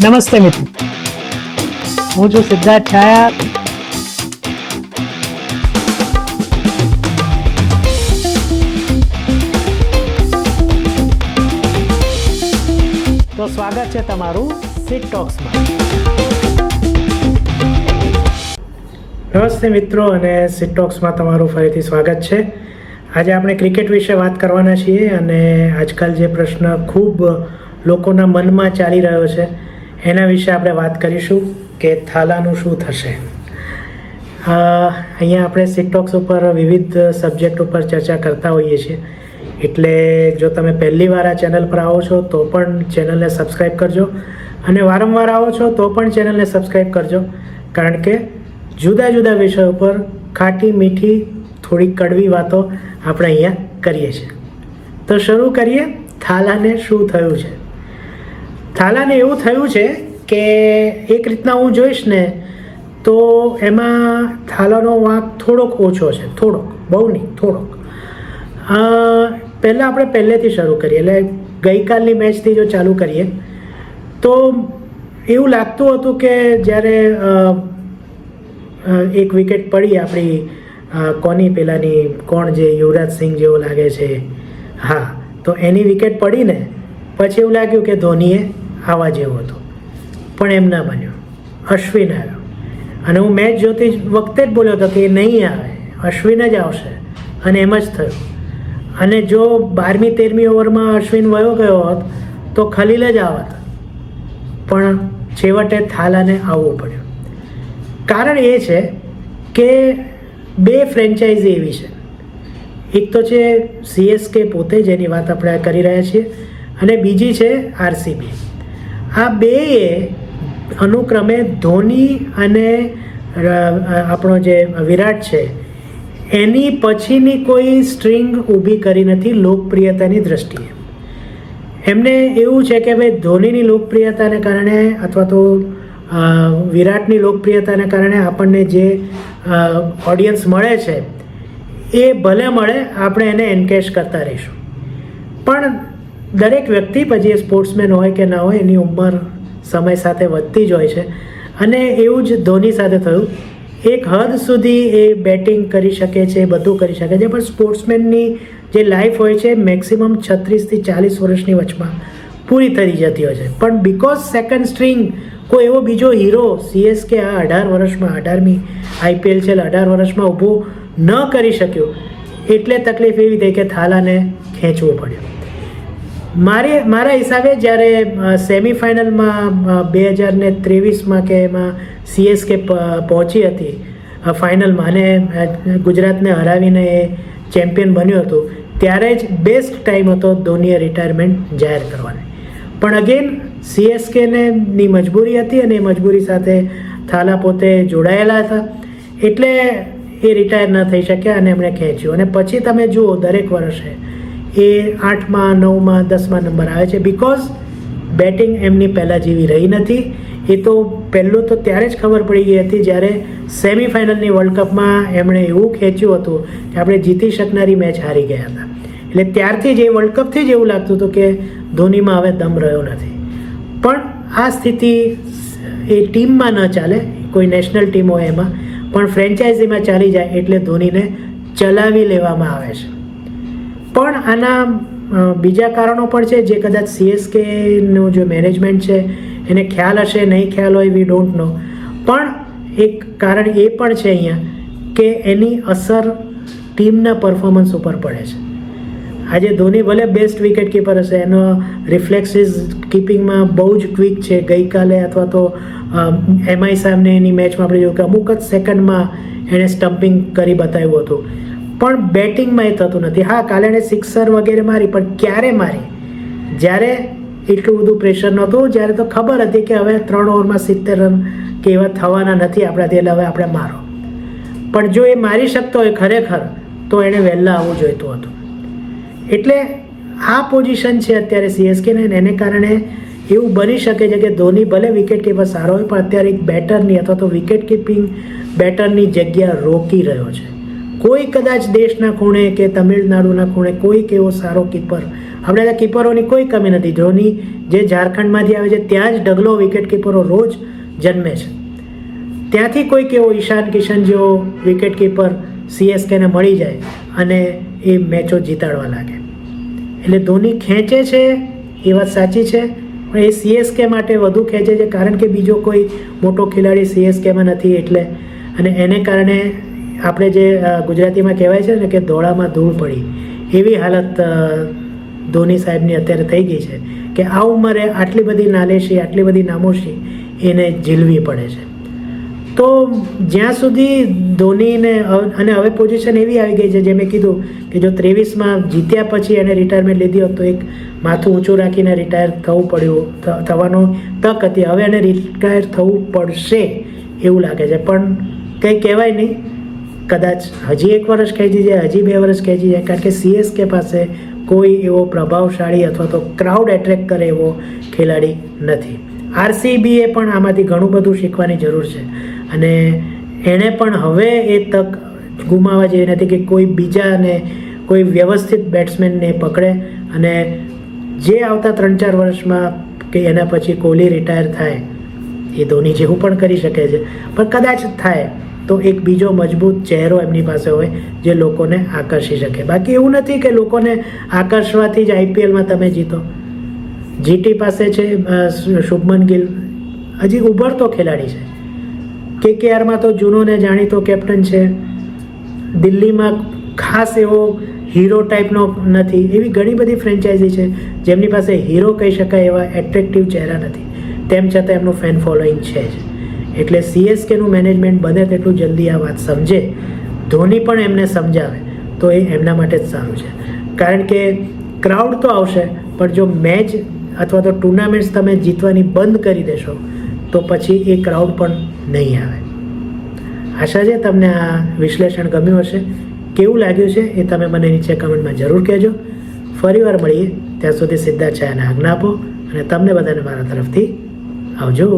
નમસ્તે મિત્રો. હું છું સિદ્ધાર્થ છાયા. તો સ્વાગત છે તમારું સિટ ટોક્સમાં નમસ્તે મિત્રો અને સિટ ટોક્સમાં તમારું ફરીથી સ્વાગત છે. આજે આપણે ક્રિકેટ વિશે વાત કરવાના છીએ અને આજકાલ જે પ્રશ્ન ખૂબ લોકોના મનમાં ચાલી રહ્યો છે એના વિશે આપણે વાત કરીશું કે થાલાનું શું થશે. અહીંયા આપણે સિટોક્સ ઉપર વિવિધ સબ્જેક્ટ ઉપર ચર્ચા કરતા હોઈએ છીએ. એટલે જો તમે પહેલી વાર આ ચેનલ પર આવો છો, તો પણ ચેનલને સબસ્ક્રાઈબ કરજો. અને વારંવાર આવો છો, તો પણ ચેનલને સબસ્ક્રાઈબ કરજો. કારણ કે જુદા જુદા વિષયો પર ખાટી મીઠી થોડી કડવી વાતો આપણે અહીંયા કરીએ છીએ. તો શરૂ કરીએ, થાલાને શું થયું છે? થાલાને એવું થયું છે કે એક રીતના હું જોઈશ ને, તો એમાં થાલાનો વાંક થોડોક ઓછો છે, થોડોક, બહુ નહીં, થોડોક. પહેલાં આપણે પહેલેથી શરૂ કરીએ, એટલે ગઈકાલની મેચથી જો ચાલુ કરીએ, તો એવું લાગતું હતું કે જ્યારે એક વિકેટ પડી આપણી કોની પેલાની, કોણ જે, યુવરાજ સિંહ જેવો લાગે છે, હા, તો એની વિકેટ પડીને, પછી એવું લાગ્યું કે ધોનીએ આવા જેવો હતો. પણ એમ ના બન્યો. અશ્વિન આવ્યો. અને હું મેચ જોતી વખતે જ બોલ્યો હતો કે એ નહીં આવે. અશ્વિન જ આવશે. અને એમ જ થયું. અને જો બારમી, તેરમી ઓવરમાં અશ્વિન વયો ગયો હોત, તો ખલીલ જ આવત. પણ છેવટે થાલાને આવવું પડ્યું. કારણ એ છે કે બે ફ્રેન્ચાઇઝી એવી છે. એક તો છે સીએસકે પોતે, જેની વાત આપણે કરી રહ્યા છીએ, અને બીજી છે આરસીબી આ બેએ અનુક્રમે ધોની અને આપણો જે વિરાટ છે, એની પછીની કોઈ સ્ટ્રિંગ ઊભી કરી નથી લોકપ્રિયતાની દ્રષ્ટિએ. એમને એવું છે કે ભાઈ ધોનીની લોકપ્રિયતાને કારણે અથવા તો વિરાટની લોકપ્રિયતાને કારણે આપણને જે ઓડિયન્સ મળે છે, એ ભલે મળે, આપણે એને એન્કેશ કરતા રહીશું. પણ દરેક વ્યક્તિ પછી એ સ્પોર્ટ્સમેન હોય કે ના હોય, એની ઉંમર સમય સાથે વધતી જ હોય છે. અને એવું જ ધોની સાથે થયું. એક હદ સુધી એ બેટિંગ કરી શકે છે, બધું કરી શકે છે, પણ સ્પોર્ટ્સમેનની જે લાઈફ હોય છે મેક્સિમમ છત્રીસથી ચાલીસ વર્ષની વચમાં પૂરી થઈ જતી હોય છે. પણ બીકોઝ સેકન્ડ સ્ટ્રિંગ કોઈ એવો બીજો હીરો સીએસકે આ અઢાર વર્ષમાં, અઢારમી આઈપીએલ છે અઢાર વર્ષમાં ઊભું ન કરી શક્યો, એટલે તકલીફ એવી થઈ કે થાલાને ખેંચવું પડ્યું. મારે, મારા હિસાબે જ્યારે સેમિફાઇનલમાં બે હજાર ને ત્રેવીસમાં કે એમાં સીએસકે પહોંચી હતી ફાઇનલમાં અને ગુજરાતને હરાવીને એ ચેમ્પિયન બન્યું હતું, ત્યારે જ બેસ્ટ ટાઈમ હતો ધોનીએ રિટાયરમેન્ટ જાહેર કરવાની. પણ અગેન સીએસકેને ની મજબૂરી હતી અને એ મજબૂરી સાથે થાલા પોતે જોડાયેલા હતા, એટલે એ રિટાયર ન થઈ શક્યા અને એમણે ખેંચ્યું. અને પછી તમે જુઓ, દરેક વર્ષે એ આઠમાં, નવમાં, દસમાં નંબર આવે છે. બિકોઝ બેટિંગ એમની પહેલાં જેવી રહી નથી. એ તો પહેલું તો ત્યારે જ ખબર પડી ગઈ હતી જ્યારે સેમિફાઇનલની વર્લ્ડ કપમાં એમણે એવું ખેંચ્યું હતું કે આપણે જીતી શકનારી મેચ હારી ગયા હતા. એટલે ત્યારથી જ એ વર્લ્ડ કપથી જ એવું લાગતું હતું કે ધોનીમાં હવે દમ રહ્યો નથી. પણ આ સ્થિતિ એ ટીમમાં ન ચાલે, કોઈ નેશનલ ટીમ હોય એમાં, પણ ફ્રેન્ચાઇઝીમાં ચાલી જાય એટલે ધોનીને ચલાવી લેવામાં આવે છે. પણ આના બીજા કારણો પણ છે જે કદાચ સીએસકેનું જે મેનેજમેન્ટ છે, એને ખ્યાલ હશે, નહીં ખ્યાલ હોય વી ડોન્ટ નો પણ એક કારણ એ પણ છે અહીંયા કે એની અસર ટીમના પરફોર્મન્સ ઉપર પડે છે. આજે ધોની ભલે બેસ્ટ વિકેટ કીપર હશે, એનો રિફ્લેક્સિસ કીપિંગમાં બહુ જ ક્વિક છે. ગઈકાલે અથવા તો એમઆઈ સાહેબને એની મેચમાં આપણે જોયું કે અમુક જ સેકન્ડમાં એણે સ્ટમ્પિંગ કરી બતાવ્યું હતું. પણ બેટિંગમાં એ થતું નથી. હા, કાલે એણે સિક્સર વગેરે મારી, પણ ક્યારે મારી? જ્યારે એટલું બધું પ્રેશર નહોતું, જ્યારે તો ખબર હતી કે હવે ત્રણ ઓવરમાં સિત્તેર રન કે એવા થવાના નથી આપણાથી, એટલે હવે આપણે મારો. પણ જો એ મારી શકતો હોય ખરેખર, તો એણે વહેલા આવવું જોઈતું હતું. એટલે આ પોઝિશન છે અત્યારે સીએસકેને એને કારણે એવું બની શકે છે કે ધોની ભલે વિકેટ કીપર સારો હોય, પણ અત્યારે એક બેટરની અથવા તો વિકેટ કીપિંગ બેટરની જગ્યા રોકી રહ્યો છે. કોઈ કદાચ દેશના ખૂણે કે તમિલનાડુના ખૂણે કોઈક એવો સારો કીપર આપણે કીપરોની કોઈ કમી નથી. ધોની જે ઝારખંડમાંથી આવે છે, ત્યાં જ ઢગલો વિકેટ કીપરો રોજ જન્મે છે. ત્યાંથી કોઈ કેવો ઈશાન કિશન જેવો વિકેટ કીપર સીએસકેને મળી જાય અને એ મેચો જીતાડવા લાગે. એટલે ધોની ખેંચે છે, એ વાત સાચી છે, પણ એ સીએસકે માટે વધુ ખેંચે છે, કારણ કે બીજો કોઈ મોટો ખેલાડી સીએસકેમાં નથી એટલે અને એને કારણે આપણે જે ગુજરાતીમાં કહેવાય છે ને કે ધોળામાં ધૂળ પડી, એવી હાલત ધોની સાહેબની અત્યારે થઈ ગઈ છે કે આ ઉંમરે આટલી બધી નાલેશી, આટલી બધી નામોશી એને ઝીલવી પડે છે. તો જ્યાં સુધી ધોનીને અને હવે પોઝિશન એવી આવી ગઈ છે જે મેં કીધું કે જો ત્રેવીસમાં જીત્યા પછી એને રિટાયરમેન્ટ લીધી હોત તો એક માથું ઊંચું રાખીને રિટાયર થવું પડ્યું થવાનું તક હતી. હવે એને રિટાયર થવું પડશે એવું લાગે છે. પણ કંઈ કહેવાય નહીં. કદાચ હજી એક વર્ષ ખેંચી જાય, હજી બે વર્ષ ખેંચી જાય, કારણ કે સીએસકે પાસે કોઈ એવો પ્રભાવશાળી અથવા તો ક્રાઉડ એટ્રેક્ટ કરે એવો ખેલાડી નથી. આરસીબીએ પણ આમાંથી ઘણું બધું શીખવાની જરૂર છે. અને એણે પણ હવે એ તક ગુમાવવા જેવી નથી કે કોઈ બીજાને, કોઈ વ્યવસ્થિત બેટ્સમેનને પકડે. અને જે આવતા ત્રણ ચાર વર્ષમાં કે એના પછી કોહલી રિટાયર થાય, એ ધોની જેવું પણ કરી શકે છે. પણ કદાચ થાય. તો એક બીજો મજબૂત ચહેરો એમની પાસે હોય જે લોકોને આકર્ષી શકે. બાકી એવું નથી કે લોકોને આકર્ષવાથી જ આઈપીએલમાં તમે જીતો. જીટી પાસે છે શુભમન ગિલ. હજી ઉભરતો ખેલાડી છે. કેકેઆરમાં તો જૂનો ને જાણીતો કેપ્ટન છે. દિલ્હીમાં ખાસ એવો હીરો ટાઈપનો નથી. એવી ઘણી બધી ફ્રેન્ચાઇઝી છે જેમની પાસે હીરો કહી શકાય એવા એટ્રેક્ટિવ ચહેરા નથી. તેમ છતાં એમનું ફેન ફોલોઈંગ છે જ. એટલે સીએસકેનું મેનેજમેન્ટ બને તેટલું જલ્દી આ વાત સમજે. ધોની પણ એમને સમજાવે, તો એ એમના માટે જ સારું છે. કારણ કે ક્રાઉડ તો આવશે, પણ જો મેચ અથવા તો ટુર્નામેન્ટ્સ તમે જીતવાની બંધ કરી દેશો, તો પછી એ ક્રાઉડ પણ નહીં આવે. આશા છે તમને આ વિશ્લેષણ ગમ્યું હશે. કેવું લાગ્યું છે એ તમે મને નીચે કમેન્ટમાં જરૂર કહેજો. ફરીવાર મળીએ, ત્યાં સુધી સિદ્ધાર્થ છાયાને આજ્ઞા આપો અને તમને બધાને મારા તરફથી આવજો.